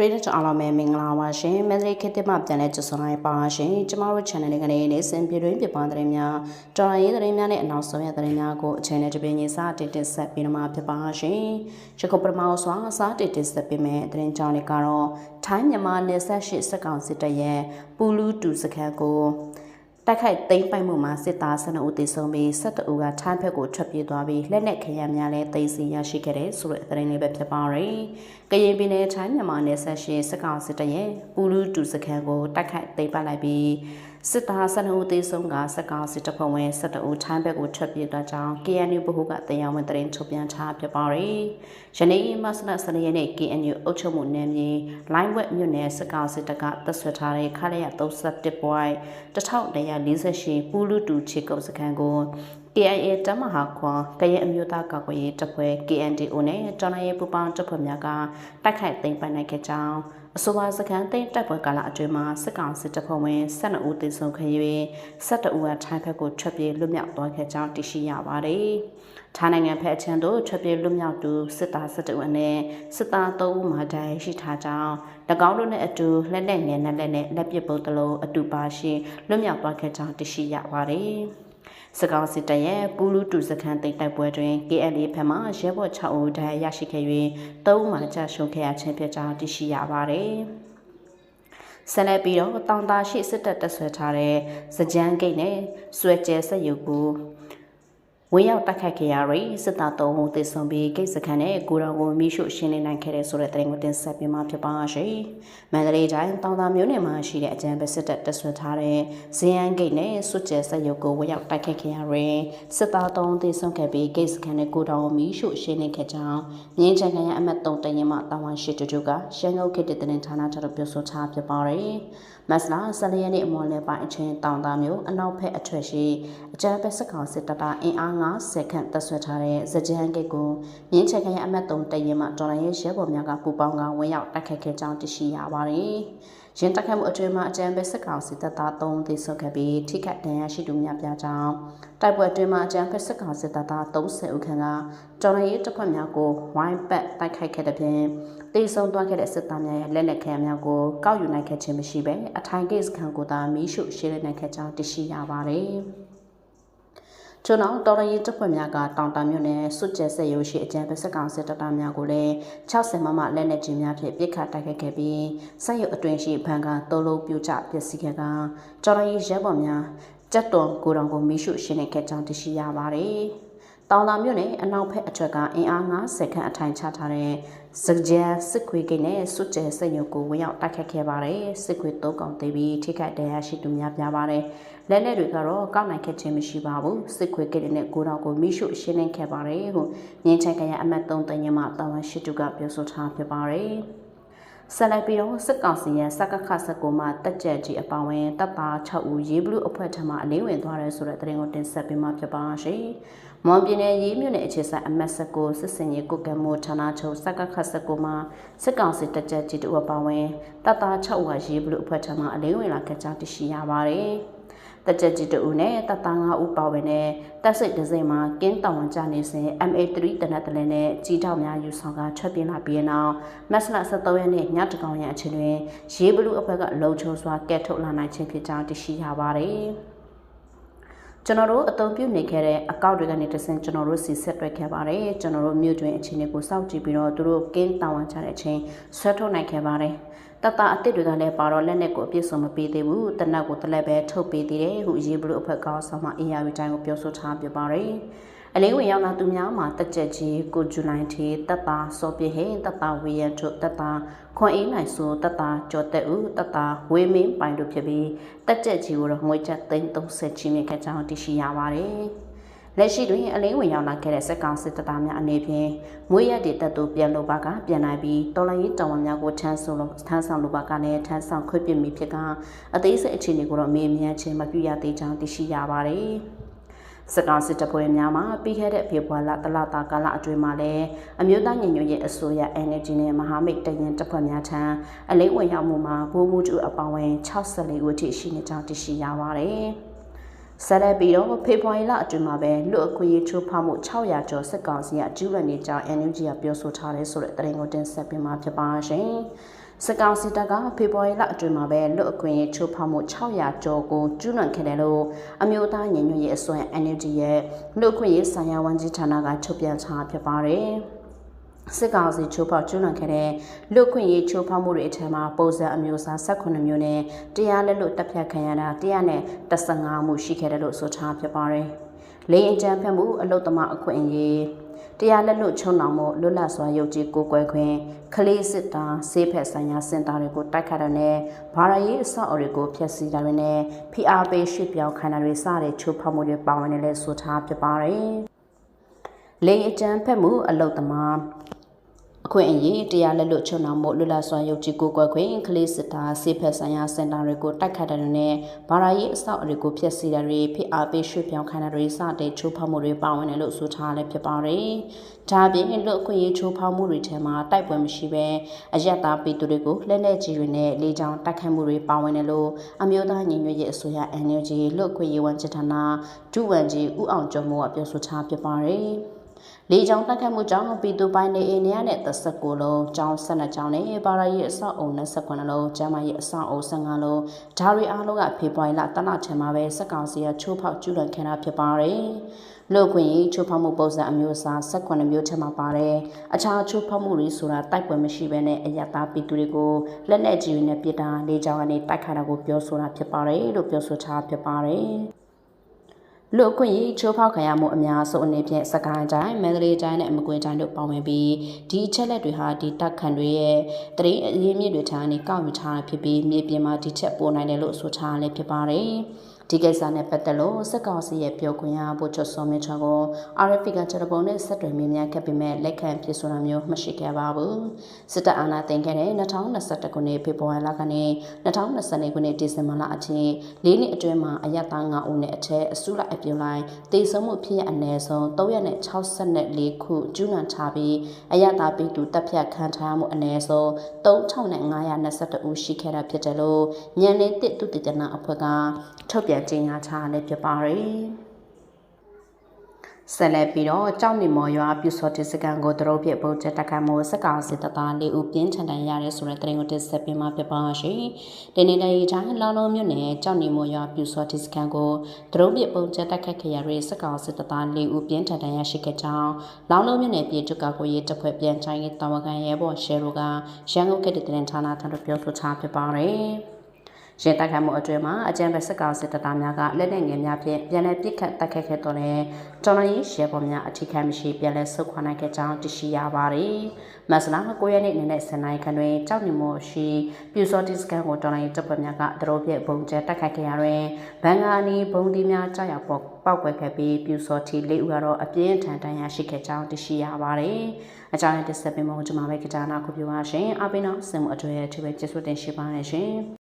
ပရိသတ်အားလုံးပဲမင်္ဂလာပါရှင်မန္တလေးခေတ်သစ်မှပြန်လဲကြဆုံလိုက်ပါရှင်ကျမတို့ channel လေးကနေနေစဉ်ပြည်တွင်းပြပန်းသတင်းများတော်ရရေးသတင်းများနဲ့အနောက်ဆုံးရသတင်းများကိုအချိန်နဲ့တပင်းကြီးစတင်တင်ဆက်ပေးမှာဖြစ်ပါရှင်ရခုပထမဆွာစတင်တင်ဆက်ပေးမယ်သတင်းကြောင်းလေးကတော့ထိုင်းမြန်မာနယ်စပ်ရှိစက်ကောင်စစ်တပ်ရဲ့ပူလူတူစခန်းကို တိုက်ခိုက်သိမ်းပိုက်မှုမှာစစ်သား12ဦးသေဆုံးပြီး12ဦးကထိုင်းဘက်ကိုထွက်ပြေးသွားပြီးလက်နက်ခဲယမ်းများလည်းသိမ်းဆည်းရရှိခဲ့တဲ့ဆိုတဲ့သတင်းလေးပဲဖြစ်ပါရယ်။ကရင်ပြည်နယ်ထိုင်းမြန်မာနယ်စပ်ရှိစစ်ကောင်စစ်တပ်ရဲ့ပူလူတူစခန်းကိုတိုက်ခိုက်သိမ်းပိုက်လိုက်ပြီး စစ်သား12ဦးသေဆုံးကစစ်ကောင်စစ်တပ်ဖွဲ့ဝင်12ဦးထိုင်းဘက်ကိုထွက်ပြေးသွားကြောင်း KNU ဗဟိုကတရားဝင်သတင်းထုတ်ပြန်ထားဖြစ်ပါရယ်။ယနေ့မတ်လ12ရက်နေ့ KNU အုပ်ချုပ်မှုနယ်မြေလိုင်းဝက်မြို့နယ်စစ်ကောင်စစ်တပ်ကတပ်ဆွဲထားတဲ့ခရရ31 point 1148ပူလူတူချေကုပ်စခန်းကို KIA တမဟာခွန်ကရင်အမျိုးသားကာကွယ်ရေးတပ်ဖွဲ့ KNDO နဲ့တော်လှန်ရေးပူးပေါင်းတပ်ဖွဲ့များကတိုက်ခိုက်သိမ်းပိုက်နိုင်ခဲ့ကြောင်း အဆိုပါစခန်းသိမ်းတပ်ဖွဲ့ကာလအတွင်းမှာစစ်ကောင်စစ်တပ်ဖွဲ့ဝင်12ဦးသေဆုံးခဲ့၍12ဦးကထိုင်းဘက်ကိုထွက်ပြေးလွတ်မြောက်သွားခဲ့ကြောင်းသိရှိရပါတယ်။ထိုင်းနိုင်ငံဖက်အချမ်းတို့ထွက်ပြေးလွတ်မြောက်သူစစ်သား12ဦးနဲ့စစ်သား3ဦးမှတိုင်ရှိထားကြောင်း၎င်းတို့နဲ့အတူလက်နက်ငယ်နဲ့လက်နဲ့လက်ပစ်ပုတ်တလုံးအတူပါရှိလွတ်မြောက်သွားခဲ့ကြောင်းသိရှိရပါတယ်။ စကောင်းစစ်တရဲ့ပူလူတူစခန်းတိတ်တိုက်ပွဲတွင် KLA ဖက်မှရဲဘော်6ဦးဒဏ်ရာရရှိခဲ့၍3ဦးမှကြာရှုံးခဲ့ရခြင်းဖြစ်ကြောင်းသိရှိရပါတယ်။ဆက်လက်ပြီးတော့တောင်တာရှိစစ်တပ်တပ်ဆွဲထားတဲ့စကြမ်းဂိတ်နဲ့ဆွဲကျဲဆက်ရုပ်ကို ဝင်ရောက်တိုက်ခိုက်ခဲ့ရပြီးစစ်သားသုံးဦးသေဆုံးပြီးကိစ္စခန့်နဲ့ကိုရောင်ကိုမိရှုရှင်းလင်းနိုင်ခဲ့တဲ့ဆိုတဲ့သတင်းကိုတင်ဆက်ပေးမှာဖြစ်ပါရှင်။မန္တလေးတိုင်းတောင်သာမြို့နယ်မှာရှိတဲ့အကြံပေးစစ်တပ်တပ်ဆွဲထားတဲ့ဇင်ယန်ဂိတ်နဲ့စွတ်ကျဲဆက်ရုပ်ကိုဝင်ရောက်တိုက်ခိုက်ခဲ့ရပြီးစစ်သားသုံးဦးသေဆုံးခဲ့ပြီးကိစ္စခန့်နဲ့ကိုရောင်ကိုမိရှုရှင်းလင်းခဲ့ကြောင်းမြင်းချန်ခရိုင်အမှတ်3တရင်မှတာဝန်ရှိတူတူကရှမ်းုပ်ခေတ်တဲ့တင်ဌာနထပ်ပြောဆိုထားဖြစ်ပါတယ်။ မတ်လ14ရက်နေ့အမော်လယ်ပိုင်းအချင်းတောင်သားမျိုးအနောက်ဘက်အထွက်ရှိအကြမ်းဖက်စစ်ကောင်စစ်တပ်သားအင်အား90ခန့်တပ်ဆွဲထားတဲ့စကြမ်းဂိတ်ကိုမြင်းချက်ခရိုင်အမတ်3တရင်မှဒေါ်လာရဲရဲဘော်များကပူပေါင်းကဝင်ရောက်တိုက်ခတ်ခဲ့ကြောင်းသိရှိရပါတယ်။ ရင်းတက်ခတ်မှုအတွင်းမှာအကြမ်းဖက်စစ်ကောင်စစ်တပ်သား3သေဆုံးခဲ့ပြီးထိခိုက်ဒဏ်ရာရှိသူများပြကြောင်းတိုက်ပွဲအတွင်းမှာအကြမ်းဖက်စစ်ကောင်စစ်တပ်သား30ဦးခန့်ကဒေါ်လာရဲတပ်ဖွဲ့များကိုဝိုင်းပတ်တိုက်ခိုက်ခဲ့တဲ့ပြင်တေဆုံးသွားခဲ့တဲ့စစ်သားများရဲ့လက်လက်ခဲများကိုကောက်ယူနိုင်ခဲ့ခြင်းမရှိဘဲအထိုင်ကိစ္စခံကိုသာမီးရှို့ရှင်းလင်းနိုင်ခဲ့ကြောင်းသိရှိရပါတယ်။ ကျွန်တော်တော်ရရင်တပ်ဖွဲ့များကတောင်တမြို့နယ်စွတ်ကျဲဆက်ရုပ်ရှိအကြံပေးစကောင်စစ်တပ်သားများကိုလည်း60မမလက်နက်ကြီးများဖြင့်ပစ်ခတ်တိုက်ခိုက်ခဲ့ပြီးဆက်ရုပ်အတွင်ရှိဘန်ကတိုးလုံးပြူကျပျက်စီးခဲ့ကတော်ရရင်ရဲဘော်များကြက်တော်ကိုတော်ကိုမီးရှို့ရှင်းလင်းခဲ့ကြောင်းသိရှိရပါတယ်။ တောင်လာမြို့နယ်အနောက်ဘက်အထက်ကအင်အား90ခန့်အထိုင်ချထားတဲ့စကြဲစစ်ခွေကိန်းနဲ့စွတ်ကျဲစက်ရုပ်ကိုဝင်ရောက်တိုက်ခတ်ခဲ့ပါတယ်စစ်ခွေသုံးကောင်သေးပြီးထိခိုက်တရားရှိသူများပြားပါတယ်လက်လက်တွေကတော့ကောက်နိုင်ခဲ့ခြင်းမရှိပါဘူးစစ်ခွေကိန်းနဲ့ကိုတော်ကိုမိရှုရှင်းလင်းခဲ့ပါတယ်ဟုငင်းချက်ကရအမတ်3တညမှာတာဝန်ရှိသူကပြောဆိုထားဖြစ်ပါတယ် ဆက်လက်ပြီးတော့စစ်ကောင်စီရဲ့စကခစကူမှာတက်ကြက်ကြီးအပောင်ဝင်တပ်သား6ဦးရေးဘလူးအဖွဲ့ထံမှအလင်းဝင်သွားတယ်ဆိုတဲ့သတင်းကိုတင်ဆက်ပေးမှာဖြစ်ပါရှင်။မွန်ပြည်နယ်ရေးမြို့နယ်အခြေဆိုင်အမတ်စကူစစ်စင်ရေးကုကမိုဌာနချုပ်စကခစကူမှာစစ်ကောင်စီတက်ကြက်ကြီးတို့အပောင်ဝင်တပ်သား6ဦးကရေးဘလူးအဖွဲ့ထံမှအလင်းဝင်လာခဲ့ကြောင်းသိရှိရပါတယ်။ တက်ကြကြီးတူနဲ့တပ်သား5ဦးပါဝင်တဲ့တပ်စိတ်ဒဇင်မှာကင်းတောင်ဝန်ကြနေစဉ် MA3 တနက်တလင်းနဲ့ကြီးထောက်များယူဆောင်ကထွက်ပြေးလာပြီးနောက်မက်စလာ73ရက်နေ့ညတကောင်ရအချိန်တွင်ရေးဘလူးအဖွဲ့ကလုံချုံစွာကဲထုတ်လာနိုင်ခြင်းဖြစ်ကြောင်းသိရှိရပါတယ်ကျွန်တော်တို့အသုံးပြုနေခဲ့တဲ့အကောင့်တွေကနေတဆင့်ကျွန်တော်တို့စီဆက်တွဲခဲ့ပါတယ်ကျွန်တော်တို့မြို့တွင်အခြေအနေကိုစောင့်ကြည့်ပြီးတော့သူတို့ကင်းတောင်ဝန်ချတဲ့အချိန်ဆွဲထုတ်နိုင်ခဲ့ပါတယ် တတအစ်စ်တွေကလည်းပါတော့လက်နဲ့ကိုအပြည့်စုံမပေးသေးဘူးတနက်ကိုတလက်ပဲထုတ်ပေးသေးတယ်ဟုရေးဘလို့အဖွဲ့ကောင်းဆောင်မှအေးရဝတိုင်းကိုပြောဆိုထားပြပါတယ်အလေးဝင်ရောက်လာသူများမှာတက်ကြက်ကြီးကိုဂျူလိုင်းတီတက်တာစောပြဟင်တက်တာဝေရထုတက်တာခွန်အေးနိုင်ဆိုတက်တာကျော်တက်ဦးတက်တာဝေမင်းပိုင်တို့ဖြစ်ပြီးတက်ကြက်ကြီးကိုတော့ငွေချက်သိန်း30ချီးမြှင့်ခဲ့ကြောင်းသိရှိရပါတယ် လက်ရှိတွင်အလင်းဝင်ရောက်လာခဲ့တဲ့စက်ကောင်စစ်တပ်သားများအနေဖြင့်မွေးရတဲ့တပ်တို့ပြန်လို့ပါကပြန်နိုင်ပြီးတော်လိုင်းရေးတောင်ဝန်များကိုထမ်းဆောင်လို့ထမ်းဆောင်လို့ပါကလည်းထမ်းဆောင်ခွင့်ပြုမိဖြစ်ကအသေးစိတ်အခြေအနေကိုတော့မေးမြန်းခြင်းမပြုရသေးကြောင်းသိရှိရပါတယ်။စကောင်စစ်တပ်ဖွဲ့များမှာပြီးခဲ့တဲ့ဖေဖော်ဝါရီလတလတာကာလအတွင်းမှာလည်းအမျိုးသားညီညွတ်ရေးအစိုးရ NLD နဲ့မဟာမိတ်တရင်တပ်ဖွဲ့များထံအလိမ့်ဝင်ရောက်မှုမှာဘိုးမှုတူအပောင်းဝင်64ဦးထိရှိနေကြောင်းသိရှိရပါတယ်။မ ဆက်လက်ပြီးတော့ဖေဖော်ဝါရီလအတွင်းမှာပဲလူအခွင့်အရေးချိုးဖောက်မှု600ကျော်စစ်ကောင်စီကကျူးလွန်နေကြောင်း NUG ကပြောဆိုထားတယ်ဆိုတဲ့သတင်းကိုတင်ဆက်ပေးမှာဖြစ်ပါရှင်။စစ်ကောင်စီတပ်ကဖေဖော်ဝါရီလအတွင်းမှာပဲလူအခွင့်အရေးချိုးဖောက်မှု600ကျော်ကိုကျူးလွန်ခဲ့တယ်လို့အမျိုးသားညီညွတ်ရေးအစိုးရ NUG ရဲ့လူအခွင့်အရေးဆိုင်ရာဝန်ကြီးဌာနကထုတ်ပြန်ထားဖြစ်ပါတယ်။ စစ်ကောင်စီချိုးဖောက်ကျူးလွန်ခဲ့တဲ့လူခွင့်ရေးချိုးဖောက်မှုတွေအထက်မှာပုံစံအမျိုးအစား18မျိုးနဲ့တရားလက်လွတ်တပ်ဖြတ်ခံရတာ115မှုရှိခဲ့တယ်လို့ဆိုထားဖြစ်ပါတယ်။လိန်အကြံဖက်မှုအလုတ်သမားအခွင့်အရေးတရားလက်လွတ်ချုံနှောင်မှုလွတ်လပ်စွာယုံကြည်ကိုယ်ကွယ်ခွင့်ခလေးစစ်သားဆေးဖက်ဆိုင်ရာစင်တာတွေကိုတိုက်ခတ်တဲ့နဲ့ဘာရရေးအဆောက်အအုံတွေကိုဖျက်ဆီးတာတွေနဲ့ဖိအားပေးရှစ်ပြောင်းခံတာတွေစတဲ့ချိုးဖောက်မှုတွေပါဝင်တယ်လို့ဆိုထားဖြစ်ပါတယ်။လိန်အကြံဖက်မှုအလုတ်သမား အခွင့်အရေးတရားလက်လွတ်ချုံအောင်မှုလွတ်လပ်စွာယုံကြည်ကိုကွယ်ခွင့်ကလေးစစ်သားစေဖက်ဆိုင်ရာစင်တာတွေကိုတိုက်ခတ်တဲ့နဲ့ဘာသာရေးအဆောက်အအုံတွေကိုဖျက်ဆီးတာတွေဖိအားပေးရွှေ့ပြောင်းခံတာတွေစတဲ့ချိုးဖောက်မှုတွေပါဝင်တယ်လို့ဆိုထားလည်းဖြစ်ပါတယ်။ဒါပြင်လွတ်အခွင့်အရေးချိုးဖောက်မှုတွေထဲမှာတိုက်ပွဲမရှိဘဲအယက်သားပြည်သူတွေကိုလက်လက်ကြီးတွေနဲ့လေကြောင်းတိုက်ခတ်မှုတွေပါဝင်တယ်လို့အမျိုးသားညီညွတ်ရေးအစိုးရ NUG လွတ်အခွင့်အရေးဝန်ကြီးဌာနဒုဝန်ကြီးဦးအောင်ကျော်မိုးကပြောဆိုထားဖြစ်ပါတယ်။ လေကြောင်းတက်ခတ်မှုကြောင့်ပြည်သူပိုင်းနေအိမ်များနဲ့39လုံးကျောင်း12ကျောင်းနဲ့ပါရရဲ့အဆောက်အုံ29လုံးကျမ်းမာရေးအဆောက်အုံ15လုံးဒါရီအားလုံးကဖေဖော်ဝါရီလတလချင်မှာပဲစက်ကောင်စီကချိုးဖောက်ကျူးလွန်ခံတာဖြစ်ပါတယ်လူခွင့်ရေးချိုးဖောက်မှုပုံစံအမျိုးအစား18မျိုးထက်မှပါတယ်အခြားချိုးဖောက်မှုတွေဆိုတာတိုက်ပွဲမရှိဘဲနဲ့အယက်သားပြည်သူတွေကိုလက်နက်ကြီးတွေနဲ့ပစ်တာလေကြောင်းကနေတိုက်ခါတာကိုပြောဆိုတာဖြစ်ပါတယ်လို့ပြောဆိုထားဖြစ်ပါတယ် လူအခွင့်အရေးချိုးဖောက်ခံရမှုအများဆုံးအနေဖြင့်စကိုင်းတိုင်းမန္တလေးတိုင်းနဲ့အမကွေတိုင်းတို့ပါဝင်ပြီးဒီအချက်လက်တွေဟာဒီတပ်ခန့်တွေရဲ့တရင်အရင်းမြစ်တွေထံကနေကောက်ယူထားဖြစ်ပြီးမြေပြင်မှာဒီချက်ပို့နိုင်တယ်လို့ဆိုထားလည်းဖြစ်ပါတယ်။ ဒီကိစ္စနဲ့ပတ်သက်လို့စက်ကောင်စီရဲ့ပြောခွင့်ရဗိုလ်ချုပ်စောမင်းချောကို RFP ကချက်ပုံနဲ့ဆက်တွယ်မြင်များခဲ့ပေမဲ့လက်ခံဖြစ်ဆိုတာမျိုးမရှိခဲ့ပါဘူးစစ်တပ်အာဏာသိမ်းခဲ့တဲ့2021ခုနှစ်ဖေဖော်ဝါရီလကနေ2022ခုနှစ်ဒီဇင်ဘာလအထိ၄နှစ်အတွင်းမှာအရက်သား9ဦးနဲ့အထက်အစုလိုက်အပြုံလိုက်တေဆုံးမှုဖြစ်ရအနည်းဆုံး364ခုကျူးလွန်ထားပြီးအရက်သားပြည်သူတပ်ဖြတ်ခံထားမှုအနည်းဆုံး3522ဦးရှိခဲ့တာဖြစ်တယ်လို့ညံနေတစ်သူတည်တနာအဖွဲ့ကထုတ်ပြန်ကြေညာထားလည်းဖြစ်ပါတယ်ဆက်လက်ပြီးတော့ကြောက်နေမော်ရွာပြူစောတိစကန်ကိုတရုတ်ပြပုံချက်တက်ခတ်မှုစက်ကောင်စစ်တသားလေးဦးပြင်းထန်တန်ရရဲဆိုတဲ့သတင်းကိုတင်ဆက်ပေးမှာဖြစ်ပါရှိ။ဒီနေ့တည်းတိုင်းလောင်လုံးမြို့နယ်ကြောက်နေမော်ရွာပြူစောတိစကန်ကိုတရုတ်ပြပုံချက်တက်ခတ်ခရရဲစက်ကောင်စစ်တသားလေးဦးပြင်းထန်တန်ရရှိခဲ့ကြောင်းလောင်လုံးမြို့နယ်ပြည်သူ့ကောက်ကိုရေးတပ်ဖွဲ့ပြန်ချိုင်းရေးတာဝန်ခံရဲဘော်ရှယ်ရိုကရန်ကုန်ကတဲ့တင်ဌာနထံသို့ပြောဆိုထားဖြစ်ပါတယ်။ ရဲတိုက်ခိုက်မှုအတွင်းမှာအကြမ်းဖက်စစ်ကောင်စစ်တပ်သားများကလက်နက်ငယ်များဖြင့်ပြန်လည်ပစ်ခတ်တိုက်ခိုက်ခဲ့တော့လဲတော်လိုင်းရဲဘော်များအထိခိုက်မရှိပြန်လည်ဆုတ်ခွာနိုင်ခဲ့ကြောင်းသိရှိရပါတယ်။မဆလာ9ရက်နေ့နေ့နဲ့7နိုင်ခန့်တွင်ကြောက်နေမှုရှိပြူစောတိစကန်ကိုတော်လိုင်းတပ်ဖွဲ့များကဒရိုးပြဘုံကျဲတိုက်ခိုက်ခဲ့ရတွင်ဘန်ဂါနီဘုံဒီများကြောက်ရောက်ပေါက်ပောက်ကွက်ခဲ့ပြီးပြူစောတိလေးဦးကတော့အပြင်းထန်တန်ရာရှိခဲ့ကြောင်းသိရှိရပါတယ်။အကြောင်းရတစ်ဆက်ပင်မကျွန်မပဲကြတာနာခုပြောပါရှင်။အပိနောစင်မှုအတွေ့အထိပဲကျေးဇူးတင်ရှိပါတယ်ရှင်။